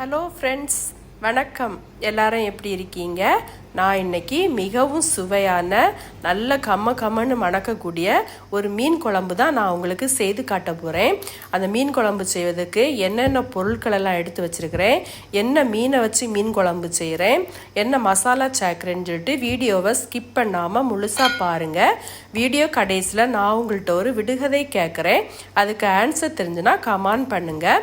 Hello friends வணக்கம். எல்லாரும் எப்படி இருக்கீங்க? நான் இன்னைக்கு மிகவும் சுவையான நல்ல கம்ம கம்மன்னு மணக்கக்கூடிய ஒரு மீன் குழம்பு தான் நான் உங்களுக்கு செய்து காட்ட போகிறேன் அந்த மீன் குழம்பு செய்வதற்கு என்னென்ன பொருட்களெல்லாம் எடுத்து வச்சிருக்கிறேன்? என்ன மீனை வச்சு மீன் குழம்பு செய்கிறேன் என்ன மசாலா சேர்க்குறேன்னு சொல்லிட்டு வீடியோவை ஸ்கிப் பண்ணாமல் முழுசாக பாருங்கள் வீடியோ கடைசியில் நான் உங்கள்கிட்ட ஒரு விடுகதை கேட்குறேன் அதுக்கு ஆன்சர் தெரிஞ்சுன்னா கமெண்ட் பண்ணுங்கள்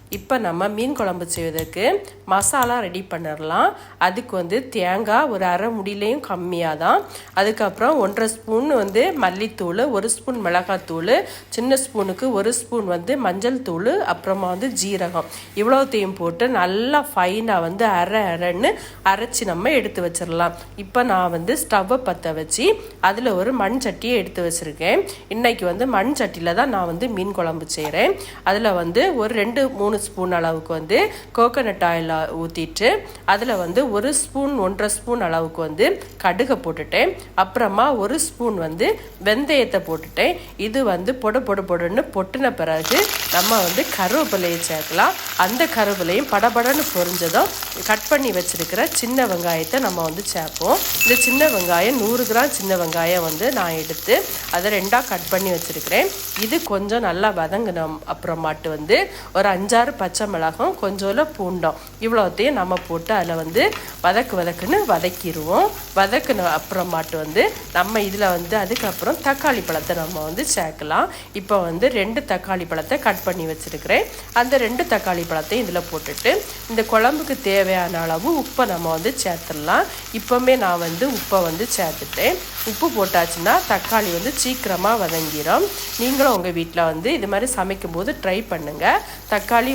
இப்போ நம்ம மீன் குழம்பு செய்வதற்கு மசாலா ரெடி பண்ணிடலாம் அதுக்கு வந்து தேங்காய் ஒரு அரை முடியிலையும் கம்மியாக தான் அதுக்கப்புறம் ஒன்றரை ஸ்பூன் வந்து மல்லித்தூள் ஒரு ஸ்பூன் மிளகாத்தூள் சின்ன ஸ்பூனுக்கு ஒரு ஸ்பூன் வந்து மஞ்சள் தூள் அப்புறமா வந்து ஜீரகம். இவ்வளோத்தையும் போட்டு நல்லா ஃபைனாக வந்து அரை அரைன்னு அரைச்சி நம்ம எடுத்து வச்சிடலாம் இப்போ நான் வந்து ஸ்டவ்வை பற்ற வச்சு அதில் ஒரு மண் சட்டியை எடுத்து வச்சுருக்கேன். இன்றைக்கி வந்து மண் சட்டியில் தான் நான் வந்து மீன் குழம்பு செய்கிறேன் அதில் வந்து ஒரு ரெண்டு மூணு ஸ்பூன் அளவுக்கு வந்து கோகோனட் ஆயில் ஊற்றிட்டு அதில் வந்து ஒரு ஸ்பூன் ஒன்றரை ஸ்பூன் அளவுக்கு வந்து கடுகை போட்டுட்டேன். அப்புறமா ஒரு ஸ்பூன் வந்து வெந்தயத்தை போட்டுட்டேன். இது வந்து பொட பொட பொடுன்னு பொட்டின பிறகு நம்ம வந்து கருவேப்பிலையை சேர்க்கலாம். அந்த கருவிலையும் படபடன்னு பொரிஞ்சதும் கட் பண்ணி வச்சிருக்கிற சின்ன வெங்காயத்தை நம்ம வந்து சேர்ப்போம். இந்த சின்ன வெங்காயம் நூறு கிராம் சின்ன வெங்காயம் வந்து நான் எடுத்து அதை ரெண்டாக கட் பண்ணி வச்சிருக்கிறேன். இது கொஞ்சம் நல்லா வதங்கின அப்புறமாட்டு வந்து ஒரு அஞ்சாறு பச்சை மிளகும் கொஞ்சோல பூண்டும் இவ்வளோத்தையும் நம்ம போட்டு அதில் வந்து வதக்கு வதக்குன்னு வதக்கிடுவோம். வதக்குன அப்புறமாட்டு வந்து நம்ம இதில் வந்து அதுக்கப்புறம் தக்காளி பழத்தை நம்ம வந்து சேர்க்கலாம். இப்போ வந்து ரெண்டு தக்காளி பழத்தை கட் பண்ணி வச்சுருக்கிறேன். அந்த ரெண்டு தக்காளி பழத்தையும் இதில் போட்டுட்டு இந்த குழம்புக்கு தேவையான அளவு உப்பை நம்ம வந்து சேர்த்துடலாம். இப்போவுமே நான் வந்து உப்பை வந்து சேர்த்துட்டேன். உப்பு போட்டாச்சுன்னா தக்காளி வந்து சீக்கிரமாக வதங்கிடும் நீங்களும் உங்கள் வீட்டில் வந்து இது மாதிரி சமைக்கும் போது ட்ரை பண்ணுங்கள் தக்காளி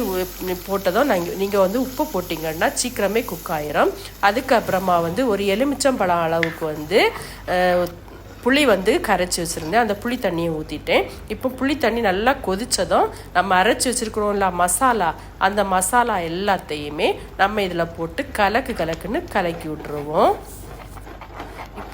போட்டதும் நாங்கள் நீங்கள் வந்து உப்பு போட்டிங்கன்னா சீக்கிரமே குக் ஆயிரும். அதுக்கப்புறமா வந்து ஒரு எலுமிச்சம்பழம் அளவுக்கு வந்து புளி வந்து கரைச்சி வச்சுருந்தேன். அந்த புளி தண்ணியை ஊற்றிட்டேன் இப்போ புளி தண்ணி நல்லா கொதித்ததும் நம்ம அரைச்சி வச்சுருக்கிறோம்ல மசாலா அந்த மசாலா எல்லாத்தையுமே நம்ம இதில் போட்டு கலக்கு கலக்குன்னு கலக்கி விட்டுருவோம்.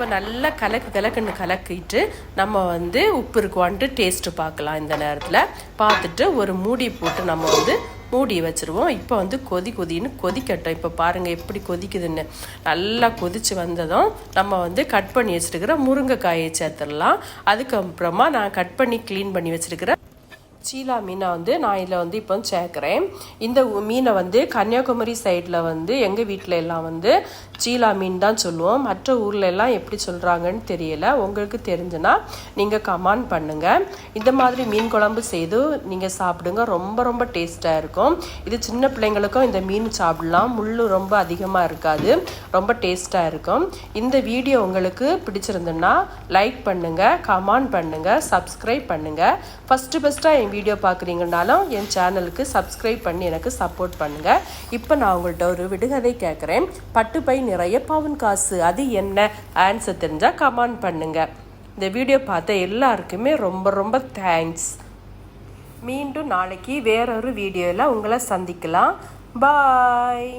இப்போ நல்லா கலக்கு கலக்குன்னு கலக்கிட்டு நம்ம வந்து உப்பு இருக்குவான்ட்டு டேஸ்ட்டு பார்க்கலாம் இந்த நேரத்தில். பார்த்துட்டு ஒரு மூடி போட்டு நம்ம வந்து மூடி வச்சுருவோம். இப்போ வந்து கொதி கொதின்னு கொதிக்கட்டும். இப்போ பாருங்கள் எப்படி கொதிக்குதுன்னு. நல்லா கொதித்து வந்ததும் நம்ம வந்து கட் பண்ணி வச்சுருக்கிற முருங்கைக்காயை சேர்த்துடலாம். அதுக்கப்புறமா நான் கட் பண்ணி க்ளீன் பண்ணி வச்சுருக்கிற சீலா மீனை வந்து நான் இதில் வந்து இப்போ சேர்க்குறேன். இந்த மீனை வந்து கன்னியாகுமரி சைடில் வந்து எங்கள் வீட்டில் எல்லாம் வந்து சீலா மீன் தான் சொல்லுவோம். மற்ற ஊரில் எல்லாம் எப்படி சொல்கிறாங்கன்னு தெரியல. உங்களுக்கு தெரிஞ்சுன்னா நீங்கள் கமெண்ட் பண்ணுங்கள் இந்த மாதிரி மீன் குழம்பு செய்து நீங்கள் சாப்பிடுங்க. ரொம்ப ரொம்ப டேஸ்ட்டாக இருக்கும். இது சின்ன பிள்ளைங்களுக்கும் இந்த மீன் சாப்பிடலாம். முள் ரொம்ப அதிகமாக இருக்காது. ரொம்ப டேஸ்ட்டாக இருக்கும். இந்த வீடியோ உங்களுக்கு பிடிச்சிருந்துன்னா லைக் பண்ணுங்கள் கமெண்ட் பண்ணுங்கள் சப்ஸ்கிரைப் பண்ணுங்கள் ஃபஸ்ட்டு ஃபஸ்ட்டாக என் வீடியோ பார்க்குறீங்கனாலும் என் சேனலுக்கு சப்ஸ்கிரைப் பண்ணி எனக்கு சப்போர்ட் பண்ணுங்கள் இப்போ நான் உங்கள்கிட்ட ஒரு விடுகதை கேட்குறேன் பட்டுப்பை நிறைய பவுன் காசு அது என்ன? ஆன்சர் தெரிஞ்சால் கமெண்ட் பண்ணுங்கள் இந்த வீடியோ பார்த்த எல்லாருக்குமே ரொம்ப ரொம்ப தேங்க்ஸ் மீண்டும் நாளைக்கு வேறொரு வீடியோவில் உங்களை சந்திக்கலாம். பாய்